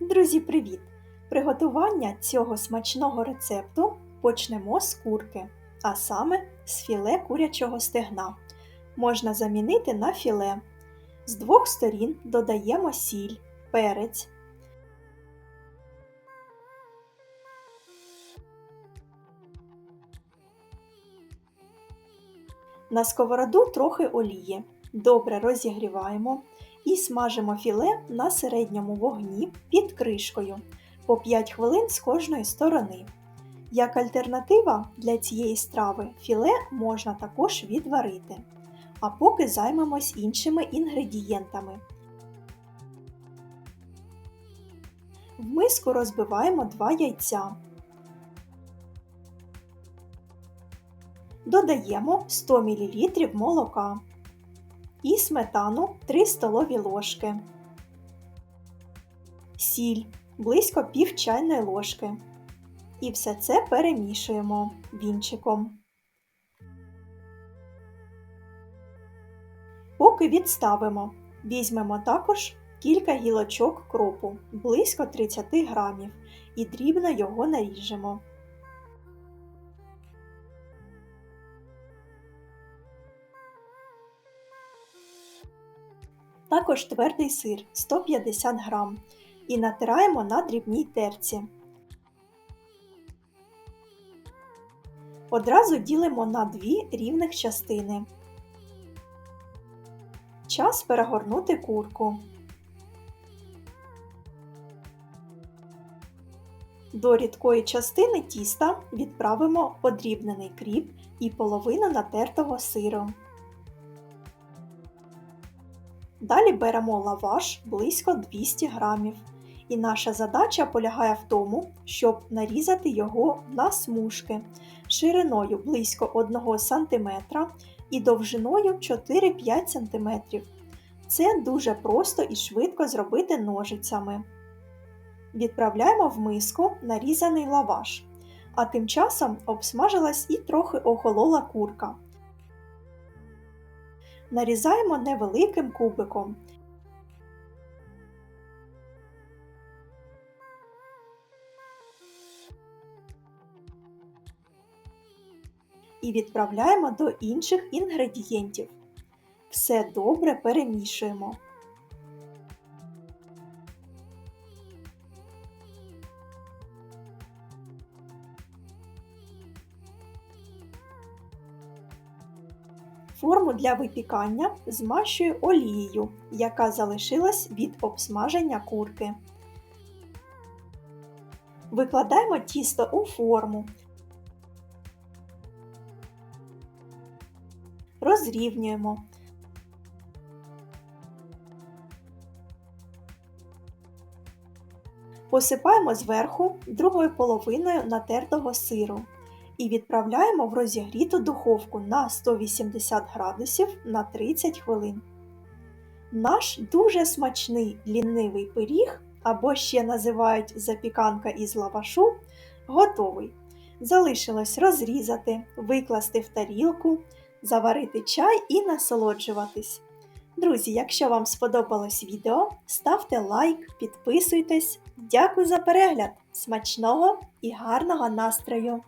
Друзі, привіт! Приготування цього смачного рецепту почнемо з курки, а саме з філе курячого стегна. Можна замінити на філе. З двох сторін додаємо сіль, перець. На сковороду трохи олії. Добре розігріваємо і смажимо філе на середньому вогні під кришкою по 5 хвилин з кожної сторони. Як альтернатива для цієї страви філе можна також відварити. А поки займемось іншими інгредієнтами. В миску розбиваємо 2 яйця. Додаємо 100 мл молока і сметану 3 столові ложки, сіль близько пів чайної ложки. І все це перемішуємо вінчиком. Поки відставимо, візьмемо також кілька гілочок кропу близько 30 грамів і дрібно його наріжемо. Також твердий сир 150 г і натираємо на дрібній терці. Одразу ділимо на дві рівних частини. Час перегорнути курку. До рідкої частини тіста відправимо подрібнений кріп і половину натертого сиру. Далі беремо лаваш близько 200 грамів. І наша задача полягає в тому, щоб нарізати його на смужки шириною близько 1 см і довжиною 4-5 см. Це дуже просто і швидко зробити ножицями. Відправляємо в миску нарізаний лаваш, а тим часом обсмажилась і трохи охолола курка нарізаємо невеликим кубиком. І відправляємо до інших інгредієнтів. Все добре перемішуємо. Форму для випікання змащую олією, яка залишилась від обсмаження курки. Викладаємо тісто у форму. Розрівнюємо. Посипаємо зверху другою половиною натертого сиру і відправляємо в розігріту духовку на 180 градусів на 30 хвилин. Наш дуже смачний лінивий пиріг, або ще називають запіканка із лавашу, готовий. Залишилось розрізати, викласти в тарілку, заварити чай і насолоджуватись. Друзі, якщо вам сподобалось відео, ставте лайк, підписуйтесь. Дякую за перегляд! Смачного і гарного настрою!